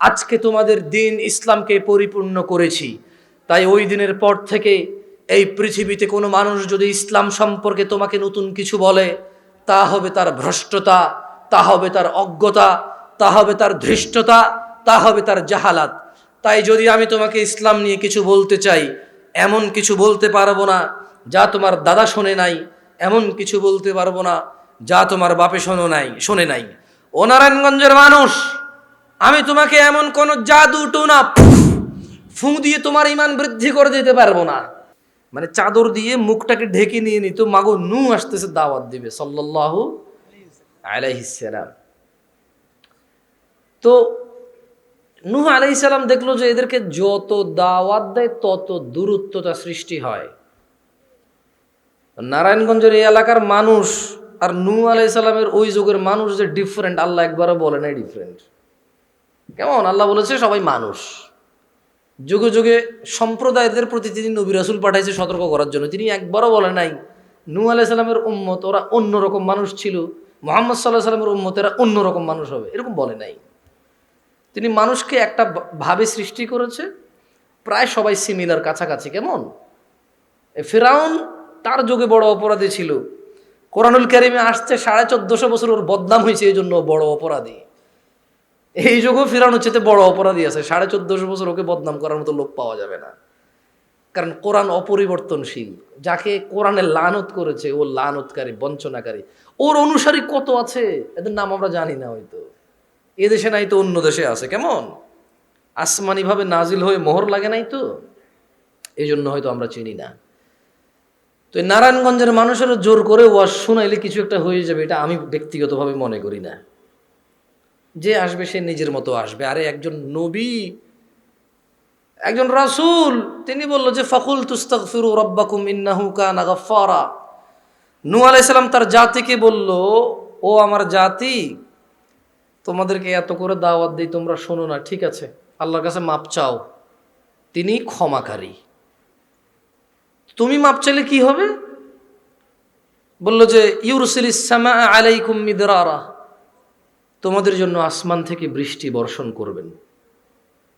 আজকে তোমাদের দিন ইসলামকে পরিপূর্ণ করেছি। তাই ওই দিনের পর থেকে এই পৃথিবীতে কোনো মানুষ যদি ইসলাম সম্পর্কে তোমাকে নতুন কিছু বলে, তা হবে তার ভ্রষ্টতা, তা হবে তার অজ্ঞতা, তা হবে তার ধৃষ্টতা, তা হবে তার জাহালাত। তাই যদি আমি তোমাকে ইসলাম নিয়ে কিছু বলতে চাই, এমন কিছু বলতে পারব না যা তোমার দাদা শোনে নাই, এমন কিছু বলতে পারব না যা তোমার বাপে শোনো নাই, শোনে নাই। ও নারায়ণগঞ্জের মানুষ! আমি তোমাকে এমন কোন জাদু টোনা, ফুঁ দিয়ে তোমার ইমান বৃদ্ধি করে দিতে পারব না। মানে চাদর দিয়ে মুখটাকে ঢেকে নিয়ে নিত, মাগো নু আসতেছে দাওয়াত দিবে, সাল্লাল্লাহু আলাইহিসসালাম তো নূহ আলাইহিসসালাম দেখল যে এদেরকে যত দাওয়াত দেয়, তত দূরত্বতা সৃষ্টি হয়। নারায়ণগঞ্জের এই এলাকার মানুষ আর নূহ আলাইসাল্লামের ওই যুগের মানুষ যে ডিফারেন্ট আল্লাহ একবারও বলে নাই ডিফারেন্ট কেমন? আল্লাহ বলেছে সবাই মানুষ। যুগে যুগে সম্প্রদায়দের প্রতি তিনি নবী রাসুল পাঠাইছে সতর্ক করার জন্য, তিনি একবারও বলে নাই নূ আলাইসাল্লামের উম্মত, ওরা অন্যরকম মানুষ ছিল। মোহাম্মদ সাল্লাহ সাল্লামের উম্মত, এরা অন্যরকম মানুষ হবে, এরকম বলে নাই। তিনি মানুষকে একটা ভাবে সৃষ্টি করেছে, প্রায় সবাই সিমিলার কাছাকাছি, কেমন? ফেরাউন তার যুগে বড় অপরাধী ছিল। কোরআনুল কারিমে আসছে সাড়ে চোদ্দশো বছর ওর বদনাম হয়েছে এই জন্য বড় অপরাধী। এই যুগও ফেরাউন হচ্ছে বড় অপরাধী আছে। সাড়ে চোদ্দশো বছর ওকে বদনাম করার মতো লোক পাওয়া যাবে না। কারণ কোরআন অপরিবর্তনশীল। যাকে কোরআনে লানত করেছে, ও লানতকারী, বঞ্চনাকারী। ওর অনুসারী কত আছে? এদের নাম আমরা জানি না হয়তো। এ দেশে নাই তো, অন্য দেশে আছে। কেমন? আসমানিভাবে নাজিল হয়ে মোহর লাগে নাই তো? এই জন্য হয়তো আমরা চিনি না। তো নারায়ণগঞ্জের মানুষেরও জোর করে ওয়াজ শোনাইলে কিছু একটা হয়ে যাবে, এটা আমি ব্যক্তিগতভাবে মনে করি না। যে আসবে সে নিজের মতো আসবে। আরে একজন নবী, একজন রাসূল, তিনি বলল যে ফাকুল তুস্তাগফিরু রব্বাকুম ইন্নাহু কানা গাফফারা। নূহ আলাইহিস সালাম তার জাতিকে বলল, ও আমার জাতি, তোমাদেরকে এত করে দাওয়াত দিই, তোমরা শোনো না, ঠিক আছে, আল্লাহর কাছে মাপ চাও। তিনি ক্ষমাকারী। তুমি মাপ চাইলে কি হবে? বলল যে ইউরসিল ইসামা আলাইকুম মিদরারা। তোমাদের জন্য আসমান থেকে বৃষ্টি বর্ষণ করবেন।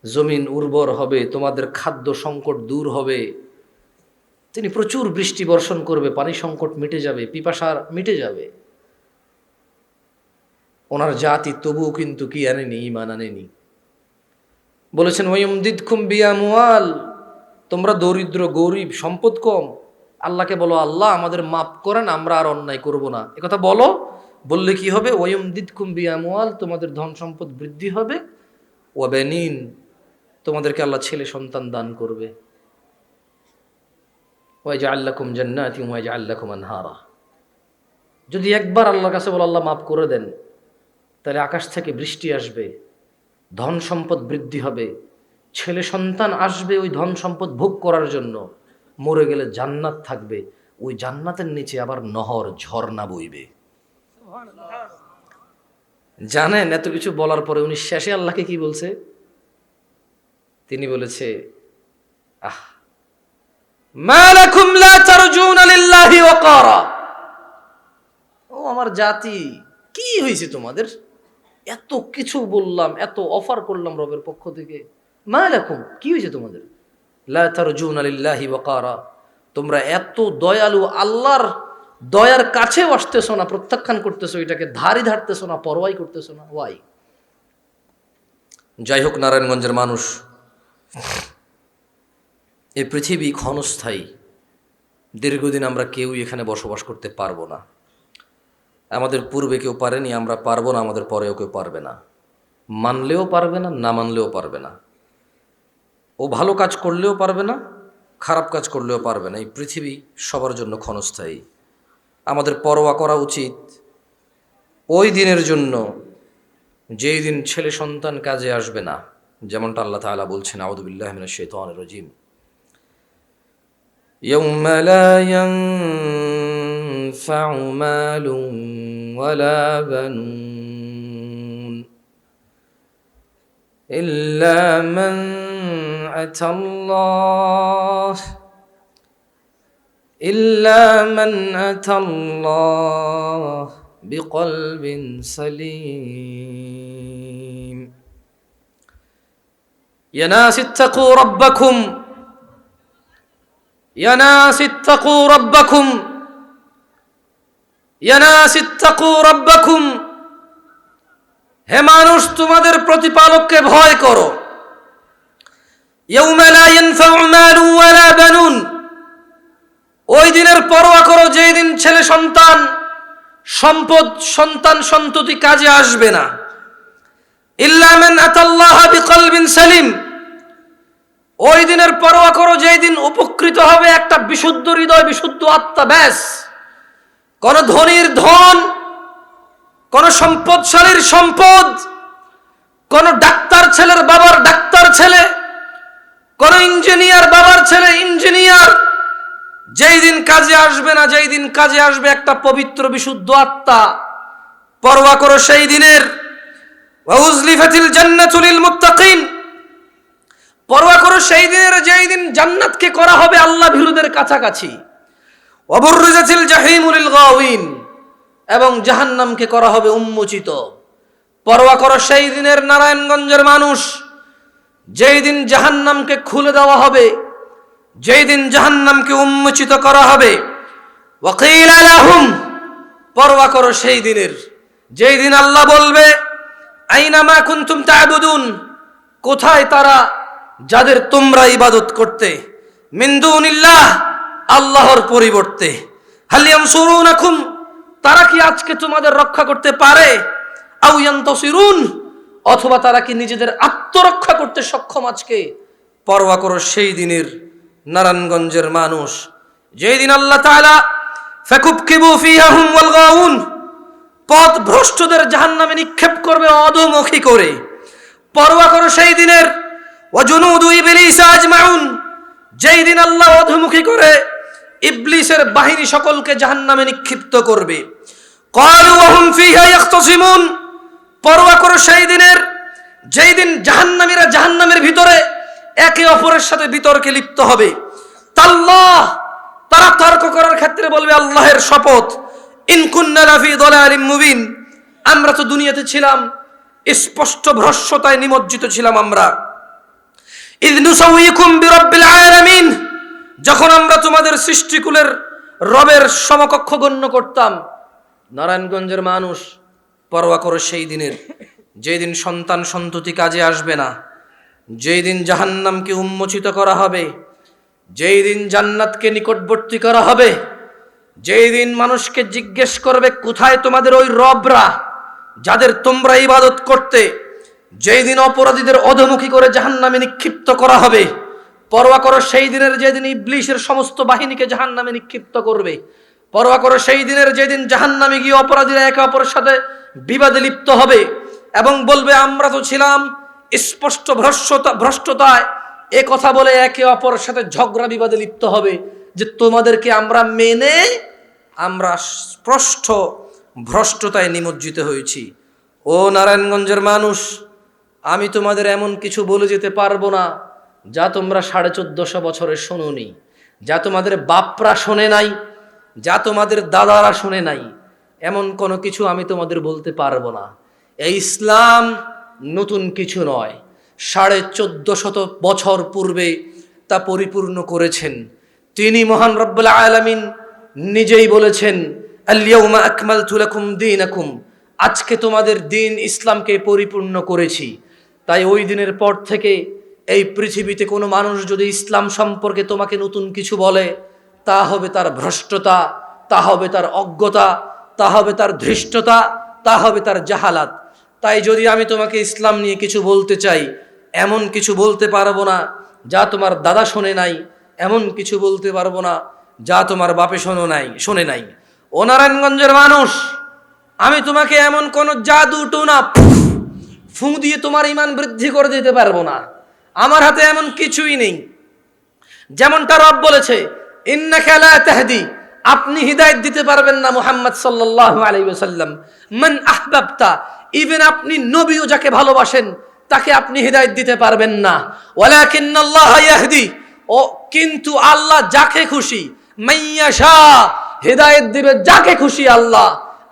জমিন উর্বর হবে, তোমাদের খাদ্য সংকট দূর হবে। তিনি প্রচুর বৃষ্টি বর্ষণ করবে, পানি সংকট মিটে যাবে পিপাসার মিটে যাবে। ওনার জাতি তবুও কিন্তু কি আনেনি ইমান আনেনি। বলেছেন ওয়ুমদিদ খুম বিয়ামুয়াল তোমরা দরিদ্র, গরিব, সম্পদ কম। আল্লাহকে বলো, আল্লাহ আমাদের মাফ করেন, আমরা আর অন্যায় করব না। একথা বলো বললে কি হবে? ওয়ুমদিদ খুম বিয়ামুয়াল তোমাদের ধন সম্পদ বৃদ্ধি হবে। ওয়াবেনিন তোমাদেরকে আল্লাহ ছেলে সন্তান দান করবে। ওয়াইজা আল্লাকুম জান্নাতি ওয়াইজা আল্লাকুম আনহারা। যদি একবার আল্লাহর কাছে বলো, আল্লাহ মাফ করে দেন তাহলে আকাশ থেকে বৃষ্টি আসবে, ধন সম্পদ বৃদ্ধি হবে। ছেলে সন্তান আসবে ওই ধন সম্পদ ভোগ করার জন্য। মরে গেলে জান্নাত থাকবে। ওই জান্নাতের নিচে আবার নহর, ঝর্ণা বইবে। জানেন, এত কিছু বলার পরে উনি শেষে আল্লাহকে কি বলছে? তিনি বলেছে, আহ ও আমার জাতি, কি হয়েছে তোমাদের? এত কিছু বললাম, এত অফার করলাম রবের পক্ষ থেকে। মা লাকুম, কি হয়েছে তোমাদের? লা তোমরা এত দয়ালু আল্লাহর দয়ার কাছেও আসতেছো না, প্রত্যাখ্যান করতেছো এটাকে, ধারি ধারতেছো না, পরোয়াই করতেছো না ওয়াই যাই হোক, নারায়ণগঞ্জের মানুষ এই পৃথিবী ক্ষণস্থায়ী, দীর্ঘদিন আমরা কেউই এখানে বসবাস করতে পারব না। আমাদের পূর্বে কেউ পারেনি, আমরা পারব না, আমাদের পরেও কেউ পারবে না। মানলেও পারবে না না মানলেও পারবে না। ও ভালো কাজ করলেও পারবে না, খারাপ কাজ করলেও পারবে না। এই পৃথিবী সবার জন্য ক্ষণস্থায়ী। আমাদের পরোয়া করা উচিত ওই দিনের জন্য যেই দিন ছেলে সন্তান কাজে আসবে না যেমনটা আল্লাহ তাআলা বলছেন আউদুবিল্লাহ মিনাশ শাইতানির রাজিম يوم لا ينفع مال ولا بنون إلا من أتى الله إلا من أتى الله بقلب سليم يا ناس اتقوا ربكم يا ناس اتقوا ربكم يا ناس اتقوا ربكم হে মানুষ তোমাদের প্রতিপালককে ভয় করো يوم لا ينفع مال ولا بنون ওই দিনের পরোয়া করো, যেই দিন ছেলে সন্তান, সম্পদ, সন্তান সন্ততি কাজে আসবে না। ইল্লা আতাল্লাহ বিকলবিন সালিম। ওই দিনের পরোয়া করো, যেই দিন উপকৃত হবে একটা বিশুদ্ধ হৃদয়, বিশুদ্ধ আত্মা, ব্যাস। কোন ধনীর ধন, কোন সম্পদশালীর সম্পদ, কোন ডাক্তার ছেলের বাবার ডাক্তার ছেলে, কোন ইঞ্জিনিয়ার বাবার ছেলে ইঞ্জিনিয়ার যেই দিন কাজে আসবে না, যেই দিন কাজে আসবে একটা পবিত্র, বিশুদ্ধ আত্মা, পরোয়া করো সেই দিনের। পরোয়া করো সেই দিনের, যেই দিন জান্নাতকে করা হবে আল্লাহ ভীরুদের কাছাকাছি। অবরুজাতিল জাহিমুল গাওয়িন এবং জাহান্নামকে করা হবে উন্মোচিত। পরোয়া করো সেই দিনের নারায়ণগঞ্জের মানুষ। যেই দিন জাহান্নামকে খুলে দেওয়া হবে। যেই দিন জাহান্নামকে উন্মোচিত করা হবে, ওয়াকিল পরোয়া করো সেই দিনের। যেই দিন আল্লাহ বলবে আইনামা কুনতুম তা'বুদুন, কোথায় তারা যাদের তোমরা ইবাদত করতে? মিন্দুনিল্লাহ আল্লাহর পরিবর্তে। হালিয়াম সুরুনাকুম তারা কি আজকে তোমাদের রক্ষা করতে পারে? আউ ইয়ান্তসিরুন, অথবা তারা কি নিজেদের আত্মরক্ষা করতে সক্ষম আজকে? পরোয়া করো সেই দিনের। নারায়ণগঞ্জের মানুষ। যেই দিন আল্লাহ তাআলা ফাকুবকিবু ফিহা হুম ওয়াল গাউন, পথ ভ্রষ্টদের জাহান্নামে নিক্ষেপ করবে অধমুখী করে। পরোয়া করো সেই দিনের। ওয়াজুনুদু ইবলিস আজমাউন, যেই দিন আল্লাহ অধমুখী করে, ইবলিসের বাহিনী সকলকে জাহান্নামে নিক্ষিপ্ত করবে। ক্বালু ওয়া হুম ফিহা ইয়াখতাসিমুন, পরোয়া করো সেই দিনের। যেই দিন জাহান্নামীরা জাহান্নামের ভিতরে একে অপরের সাথে বিতর্কে লিপ্ত হবে। তাল্লাহ তারা তর্ক করার ক্ষেত্রে বলবে, আল্লাহের শপথ। ইনকুন্না লাফি দালালিম মুবিন। আমরা তো দুনিয়াতে ছিলাম, স্পষ্ট ভ্রষ্টতায় নিমজ্জিত ছিলাম আমরা। যখন আমরা তোমাদের সৃষ্টিকুলের রবের সমকক্ষ গণ্য করতাম, নারায়ণগঞ্জের মানুষ পরোয়া করে সেই দিনের। যেই দিন সন্তান সন্ততি কাজে আসবে না যেই দিন জাহান্নামকে উন্মোচিত করা হবে, যেই দিন জান্নাতকে নিকটবর্তী করা হবে, যেই দিন মানুষকে জিজ্ঞেস করবে কোথায় তোমাদের ওই রবরা যাদের তোমরা ইবাদত করতে, যেই দিন অপরাধীদের অধমুখী করে জাহান্নামে নিক্ষিপ্ত করা হবে, পরোয়া করো সেই দিনের যেদিন ইবলিশের সমস্ত বাহিনীকে জাহান্নামে নিক্ষিপ্ত করবে, পরোয়া করো সেই দিনের যেদিন জাহান্নামে গিয়ে অপরাধীরা একে অপরের সাথে বিবাদে লিপ্ত হবে এবং বলবে, আমরা তো ছিলাম স্পষ্ট ভ্রষ্টতা ভ্রষ্টতায় এ কথা বলে একে অপরের সাথে ঝগড়া বিবাদে লিপ্ত হবে যে তোমাদেরকে আমরা মেনে আমরা স্পষ্ট ভ্রষ্টতায় নিমজ্জিত হয়েছি। ও নারায়ণগঞ্জের মানুষ, আমি তোমাদের এমন কিছু বলে যেতে পারব না যা তোমরা সাড়ে চোদ্দশো বছরে শোনোনি, যা তোমাদের বাপরা শোনে নাই, যা তোমাদের দাদারা শোনে নাই। এমন কোনো কিছু আমি তোমাদের বলতে পারব না। এই ইসলাম নতুন কিছু নয়। সাড়ে চোদ্দ শত বছর পূর্বে তা পরিপূর্ণ করেছেন। তিনি মহান রব্বুল আলামিন নিজেই বলেছেন আল্লিয়াউমা আকমালতু লাকুম দীনাকুম। আজকে তোমাদের দিন ইসলামকে পরিপূর্ণ করেছি। তাই ওই দিনের পর থেকে এই পৃথিবীতে কোনো মানুষ যদি ইসলাম সম্পর্কে তোমাকে নতুন কিছু বলে, তা হবে তার ভ্রষ্টতা, তা হবে তার অজ্ঞতা, তা হবে তার ধৃষ্টতা, তা হবে তার জাহালাত। তাই যদি আমি তোমাকে ইসলাম নিয়ে কিছু বলতে চাই, এমন কিছু বলতে পারব না যা তোমার দাদা শোনে নাই, এমন কিছু বলতে পারব না যা তোমার বাপে শোনো নাই, শোনে নাই। ও নারায়ণগঞ্জের মানুষ, আমি তোমাকে এমন কোন জাদু টোনা, ফু দিয়ে তোমার ইমান বৃদ্ধি করে দিতে পারব না। আমার হাতে এমন কিছুই নেই। যেমনটা রব বলেছে ইন্না খেলা তাহদি আপনি হিদায়ত দিতে পারবেন না মুহাম্মদ সাল্লাল্লাহু আলাইহি ওয়াসাল্লাম। মান আহবাবতা ইভেন আপনি নবীও যাকে ভালোবাসেন, তাকে আপনি হিদায়ত দিতে পারবেন না। ওয়ালাকিন্নাল্লাহ ও কিন্তু আল্লাহ যাকে খুশি মাইয়াশা হেদায়েত দিবে যাকে খুশি আল্লাহ।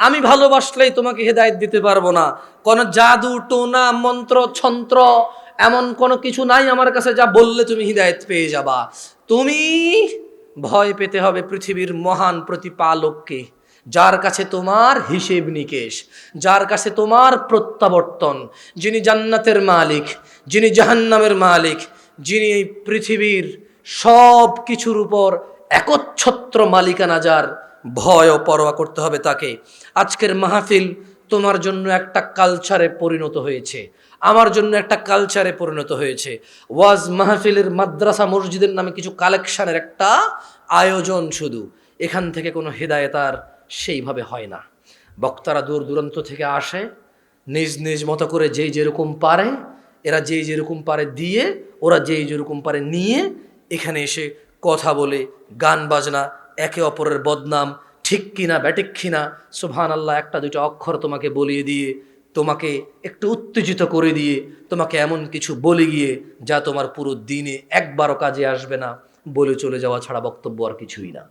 আমি ভালোবাসলেই তোমাকে হেদায়েত দিতে পারব না। কোন জাদু, টোনা, মন্ত্র, ছন্ত্র, এমন কোনো কিছু নাই আমার কাছে যা বললে তুমি হৃদায়ত পেয়ে যাবা। তুমি ভয় পেতে হবে পৃথিবীর মহান প্রতিপালককে। যার কাছে তোমার হিসেব নিকেশ, যার কাছে তোমার প্রত্যাবর্তন, যিনি জান্নাতের মালিক, যিনি জাহান্নামের মালিক, যিনি পৃথিবীর সব কিছুর উপর একচ্ছত্র মালিকানা যার ভয় ও পরোয়া করতে হবে তাকে। আজকের মাহফিল তোমার জন্য একটা কালচারে পরিণত হয়েছে। আমার জন্য একটা কালচারে পরিণত হয়েছে। ওয়াজ মাহফিলের মাদ্রাসা মসজিদের নামে কিছু কালেকশনের একটা আয়োজন শুধু। এখান থেকে কোনো হেদায়েত আর সেইভাবে হয় না। বক্তারা দূর দূরান্ত থেকে আসে, নিজ নিজ মতো করে যেই যেরকম পারে, এরা যেই যেরকম পারে দিয়ে, ওরা যেই যেরকম পারে নিয়ে, এখানে এসে কথা বলে, গান বাজনা, একে অপরের বদনাম, ঠিক কিনা, ব্যাটিক কিনা সুবহান আল্লাহ একটা দুটো অক্ষর তোমাকে বলিয়ে দিয়ে, তোমাকে একটু উত্তেজিত করে দিয়ে, তোমাকে এমন কিছু বলে গিয়ে, যা তোমার পুরো দিনে একবারও কাজে আসবে না, বলে চলে যাওয়া ছাড়া বক্তব্য আর কিছুই না।